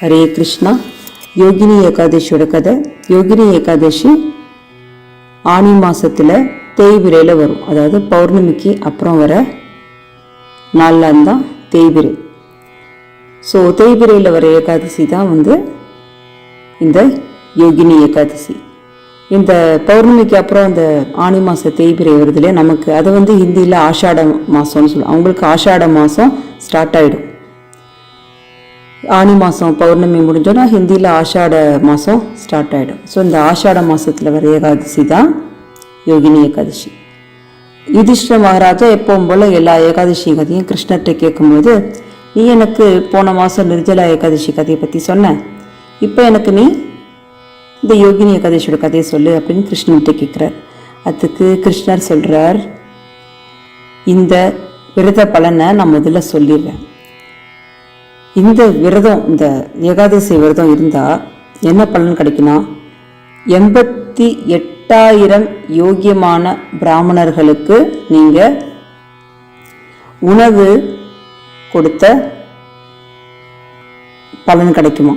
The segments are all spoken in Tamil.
ஹரே கிருஷ்ணா. யோகினி ஏகாதசியோட கதை. யோகினி ஏகாதசி ஆனி மாதத்தில் தேய்பிரையில் வரும். அதாவது பௌர்ணமிக்கு அப்புறம் வர நாளில் தான் தேய்பிரை. ஸோ தேய்பிரையில் வர ஏகாதசி தான் வந்து இந்த யோகினி ஏகாதசி. இந்த பௌர்ணமிக்கு அப்புறம் அந்த ஆனி மாத தேய்பிரை வருது இல்லையா நமக்கு அது வந்து ஹிந்தியில் ஆஷாட மாதம்னு சொல்லுவோம் அவங்களுக்கு ஆஷாட மாதம் ஸ்டார்ட் ஆகிடும் ஆனி மாதம் பௌர்ணமி முடிஞ்சோன்னா ஹிந்தியில் ஆஷாட மாதம் ஸ்டார்ட் ஆகிடும் ஸோ இந்த ஆஷாட மாதத்தில் வர ஏகாதசி தான் யோகினி ஏகாதசி. யுதிஷ்ட மகாராஜா எப்பவும் போல் எல்லா ஏகாதசி கதையும் கிருஷ்ணர்கிட்ட கேட்கும்போது நீ எனக்கு போன மாதம் நிர்ஜலா ஏகாதசி கதையை பற்றி சொன்ன. இப்போ எனக்கு நீ இந்த யோகினி ஏகாதசியோட கதையை சொல்லு அப்படின்னு கிருஷ்ணன்கிட்ட கேட்குறார். அதுக்கு கிருஷ்ணர் சொல்கிறார் இந்த விரத பலனை நான் முதல்ல சொல்லிடுறேன். இந்த விரதம் இந்த ஏகாதசி விரதம் இருந்தால் என்ன பலன் கிடைக்குன்னா எண்பத்தி எட்டாயிரம் யோகியமான பிராமணர்களுக்கு நீங்கள் உணவு கொடுத்த பலன் கிடைக்குமா?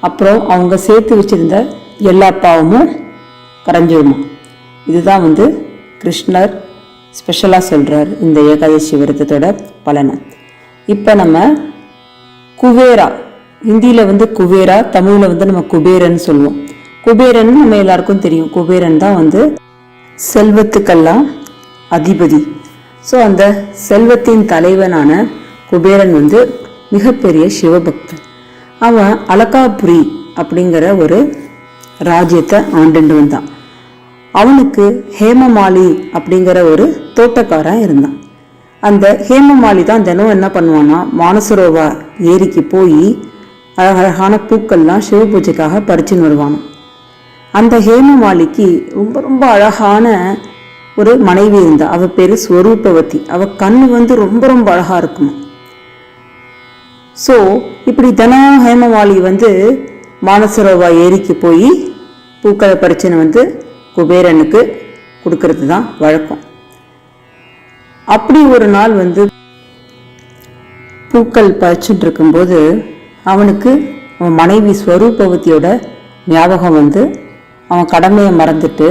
அப்புறம் அவங்க சேர்த்து வச்சிருந்த எல்லா பாவமும் கரைஞ்சிடுமா இதுதான் வந்து கிருஷ்ணர் ஸ்பெஷலாக சொல்கிறார் இந்த ஏகாதசி விரதத்தோட பலனை. இப்போ நம்ம குபேரா ஹிந்தியில் வந்து குபேரா தமிழில் வந்து நம்ம குபேரன் சொல்லுவோம். குபேரன் நம்ம எல்லாருக்கும் தெரியும். குபேரன் தான் வந்து செல்வத்துக்கெல்லாம் அதிபதி. ஸோ அந்த செல்வத்தின் தலைவனான குபேரன் வந்து மிகப்பெரிய சிவபக்தன். அவன் அலகாபுரி அப்படிங்கிற ஒரு ராஜ்யத்தை ஆண்டுண்டு வந்தான் அவனுக்கு ஹேமமாலி அப்படிங்கிற ஒரு தோட்டக்காரன் இருந்தான். அந்த ஹேமமாலி தான் தினம் என்ன பண்ணுவான்னா மானசரோவா ஏரிக்கு போய் அழகழகான பூக்கள்லாம் சிவ பூஜைக்காக பறிச்சுன்னு வருவான் அந்த ஹேமமாலிக்கு ரொம்ப ரொம்ப அழகான ஒரு மனைவி இருந்தா அவ பேர் ஸ்வரூபவதி. அவ கண்ணு வந்து ரொம்ப ரொம்ப அழகா இருக்கும். ஸோ இப்படி தினம் ஹேமமாலி வந்து மானசரோவா ஏரிக்கு போய் பூக்களை பறிச்சுன்னு வந்து குபேரனுக்கு கொடுக்கறது தான் வழக்கம். அப்படி ஒரு நாள் வந்து பூக்கள் பறிச்சுட்டு இருக்கும்போது அவனுக்கு அவன் மனைவி ஸ்வரூபவதியோட ஞாபகம் வந்து அவன் கடமையை மறந்துட்டு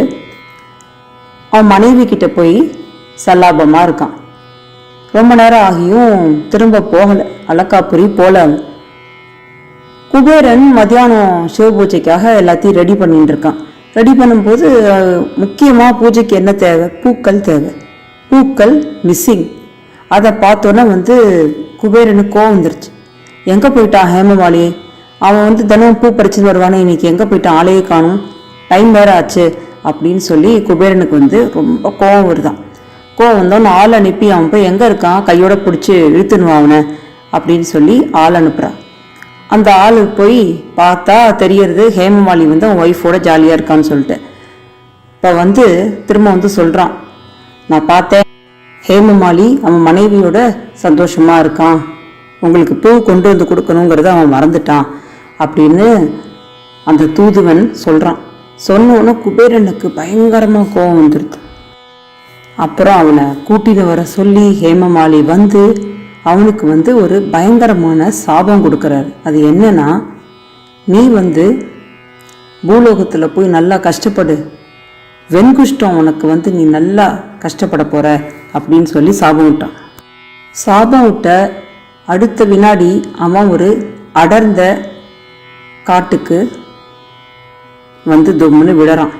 அவன் மனைவி கிட்ட போய் சல்லாபமாக இருக்கான். ரொம்ப நேரம் ஆகியும் திரும்ப போகலை. அலக்காபுரி போல அவன். குபேரன் மத்தியானம் சிவ பூஜைக்காக எல்லாத்தையும் ரெடி பண்ணிட்டு இருக்கான். ரெடி பண்ணும்போது முக்கியமாக பூஜைக்கு என்ன தேவை? பூக்கள் தேவை. பூக்கள் மிஸ்ஸிங் அதை பார்த்தோன்னே வந்து குபேரனுக்கு கோவம் வந்துருச்சு. எங்கே போயிட்டான் ஹேமமாலி? அவன் வந்து தினமும் பூ பறிச்சுன்னு வருவானே இன்னைக்கு எங்கே போயிட்டான்? ஆளையே காணும். டைம் வேற ஆச்சு அப்படின்னு சொல்லி குபேரனுக்கு வந்து ரொம்ப கோவம் வருதான் கோவம் வந்தோன்னு ஆள் அனுப்பி அவன் போய் எங்கே இருக்கான்? கையோட பிடிச்சி இழுத்துன்னு அவனை அப்படின்னு சொல்லி ஆள் அனுப்புகிறான் அந்த ஆள் போய் பார்த்தா தெரியறது ஹேமமாலி வந்து அவன் ஒய்ஃபோட ஜாலியாக இருக்கான்னு சொல்லிட்டு. இப்போ வந்து திரும்ப வந்து சொல்கிறான் நான் பார்த்தேன். ஹேமமாலி அவன் மனைவியோட சந்தோஷமாக இருக்கான். உங்களுக்கு பூ கொண்டு வந்து கொடுக்கணுங்கிறத அவன் மறந்துட்டான் அப்படின்னு அந்த தூதுவன் சொல்கிறான் சொன்னோன்னு குபேரனுக்கு பயங்கரமாக கோபம் வந்துடுது அப்புறம் அவனை கூட்டிட்டு வர சொல்லி ஹேமமாலி வந்து அவனுக்கு வந்து ஒரு பயங்கரமான சாபம் கொடுக்குறாரு. அது என்னன்னா நீ வந்து பூலோகத்தில் போய் நல்லா கஷ்டப்படு. வெண்குஷ்டம் உனக்கு வந்து நீ நல்லா கஷ்டப்பட போற அப்படின்னு சொல்லி சாபம் விட்டான். சாபம் விட்ட அடுத்த வினாடி அவன் ஒரு அடர்ந்த காட்டுக்கு வந்து தொம்முன்னு விடறான்.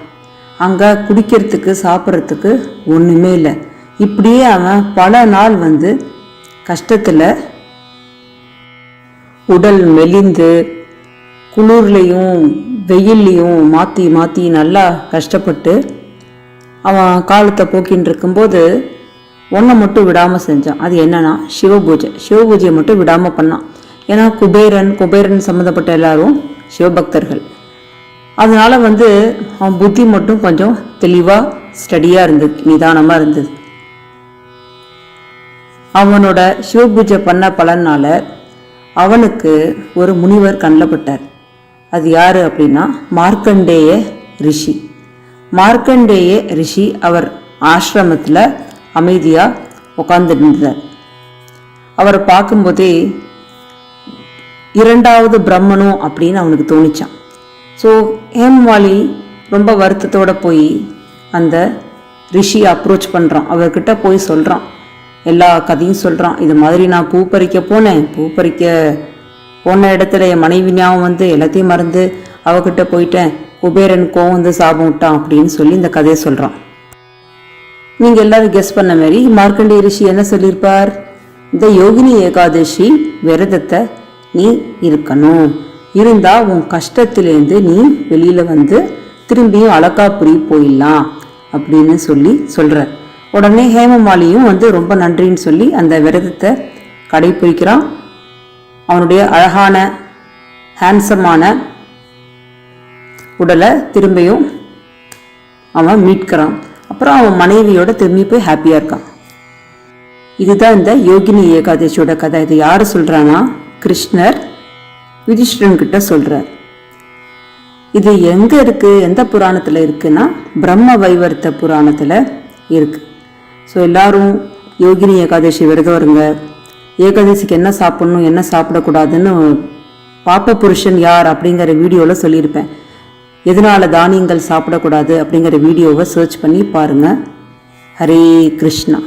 அங்கே குடிக்கிறதுக்கு சாப்பிட்றதுக்கு ஒன்றுமே இல்லை. இப்படியே அவன் பல நாள் வந்து கஷ்டத்தில் உடல் மெலிந்து குளிர்லையும் வெயில்லையும் மாற்றி மாற்றி நல்லா கஷ்டப்பட்டு அவன் காலத்தை போக்கின்னு இருக்கும்போது ஒன்றை மட்டும் விடாமல் செஞ்சான். அது என்னன்னா சிவபூஜை. சிவபூஜையை மட்டும் விடாமல் பண்ணான். ஏன்னா குபேரன் குபேரன் சம்மந்தப்பட்ட எல்லாரும் சிவபக்தர்கள். அதனால் வந்து அவன் புத்தி மட்டும் கொஞ்சம் தெளிவாக ஸ்டடியாக இருந்தது நிதானமாக இருந்தது. அவனோட சிவபூஜை பண்ண பலனால அவனுக்கு ஒரு முனிவர் கண்ணப்பட்டார் அது யார் அப்படின்னா மார்க்கண்டேய ரிஷி. மார்க்கண்டேய ரிஷி அவர் ஆசிரமத்தில் அமைதியாக உட்கார்ந்துருந்தார் அவரை பார்க்கும்போதே இரண்டாவது பிரம்மனும் அப்படின்னு அவனுக்கு தோணிச்சான். ஸோ ஹேம்வாலி ரொம்ப வருத்தத்தோடு போய் அந்த ரிஷி அப்ரோச் பண்ணுறான் அவர்கிட்ட போய் சொல்கிறான் எல்லா கதையும் சொல்கிறான் இது மாதிரி நான் பூ பறிக்க போனேன். பூ பறிக்க போன இடத்துல என் மனைவி ஞாபகம் வந்து எல்லாத்தையும் மறந்து அவகிட்ட போயிட்டேன். குபேரன் கோவம் வந்து சாபம் விட்டான் அப்படின்னு சொல்லி இந்த கதையை சொல்கிறான் நீங்கள் எல்லாரும் கெஸ் பண்ண மாதிரி மார்க்கண்டே ரிஷி என்ன சொல்லியிருப்பார்? இந்த யோகினி ஏகாதசி விரதத்தை நீ இருக்கணும். இருந்தால் உன் கஷ்டத்திலேருந்து நீ வெளியில் வந்து திரும்பியும் அலக்காபுரி போயிடலாம் அப்படின்னு சொல்லி சொல்கிற உடனே ஹேமமாலியும் வந்து ரொம்ப நன்றின்னு சொல்லி அந்த விரதத்தை கடைபிடிக்கிறான். அவனுடைய அழகான ஹேண்ட்ஸமான உடலை திரும்பியும் அவன் மீட்கிறான். அப்புறம் அவன் மனைவியோட திரும்பி போய் ஹாப்பியாக இருக்கான். இதுதான் இந்த யோகினி ஏகாதசியோட கதை. இது யார் சொல்கிறான்னா கிருஷ்ணர் யுதிஷ்டிரன் கிட்ட சொல்கிறார் இது எங்கே இருக்குது எந்த புராணத்தில் இருக்குன்னா பிரம்ம வைவர்த்த புராணத்தில் இருக்குது ஸோ எல்லாரும் யோகினி ஏகாதசி விரதம் இருங்க. ஏகாதசிக்கு என்ன சாப்பிடணும் என்ன சாப்பிடக்கூடாதுன்னு பாப்ப புருஷன் யார் அப்படிங்கிற வீடியோவில் சொல்லியிருப்பேன். எதனால் தானியங்கள் சாப்பிடக்கூடாது அப்படிங்கிற வீடியோவை சர்ச் பண்ணி பாருங்கள் ஹரே கிருஷ்ணா.